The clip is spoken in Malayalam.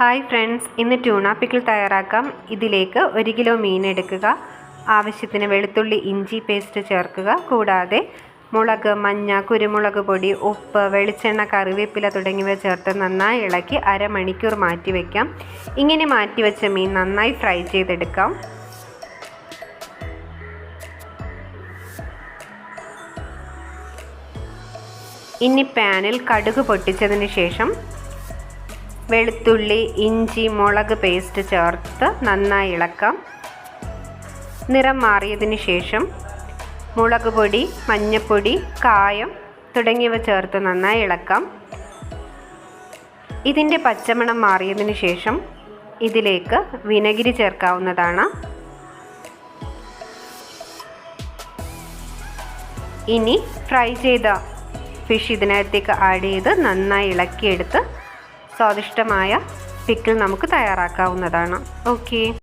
ഹായ് ഫ്രണ്ട്സ് ഇന്ന് ട്യൂണ പിക്കിൾ തയ്യാറാക്കാം. ഇതിലേക്ക് ഒരു കിലോ മീൻ എടുക്കുക. ആവശ്യത്തിന് വെളുത്തുള്ളി ഇഞ്ചി പേസ്റ്റ് ചേർക്കുക. കൂടാതെ മുളക് മഞ്ഞ കുരുമുളക് പൊടി ഉപ്പ് വെളിച്ചെണ്ണ കറിവേപ്പില തുടങ്ങിയവ ചേർത്ത് നന്നായി ഇളക്കി അരമണിക്കൂർ മാറ്റി വയ്ക്കാം ഇങ്ങനെ മാറ്റി വെച്ച മീൻ നന്നായി ഫ്രൈ ചെയ്തെടുക്കാം. ഇനി പാനിൽ കടുക് പൊട്ടിച്ചതിന് ശേഷം വെളുത്തുള്ളി ഇഞ്ചി മുളക് പേസ്റ്റ് ചേർത്ത് നന്നായി ഇളക്കാം. നിറം മാറിയതിന് ശേഷം മുളക് പൊടി മഞ്ഞൾപ്പൊടി കായം തുടങ്ങിയവ ചേർത്ത് നന്നായി ഇളക്കാം. ഇതിന്റെ പച്ചമണം മാറിയതിന് ശേഷം ഇതിലേക്ക് വിനഗിരി ചേർക്കാവുന്നതാണ്. ഇനി ഫ്രൈ ചെയ്ത ഫിഷ് ഇതിനകത്തേക്ക് ആഡ് ചെയ്ത് നന്നായി ഇളക്കിയെടുത്ത് സ്വാദിഷ്ടമായ പിക്കിൾ നമുക്ക് തയ്യാറാക്കാവുന്നതാണ്. ഓക്കെ.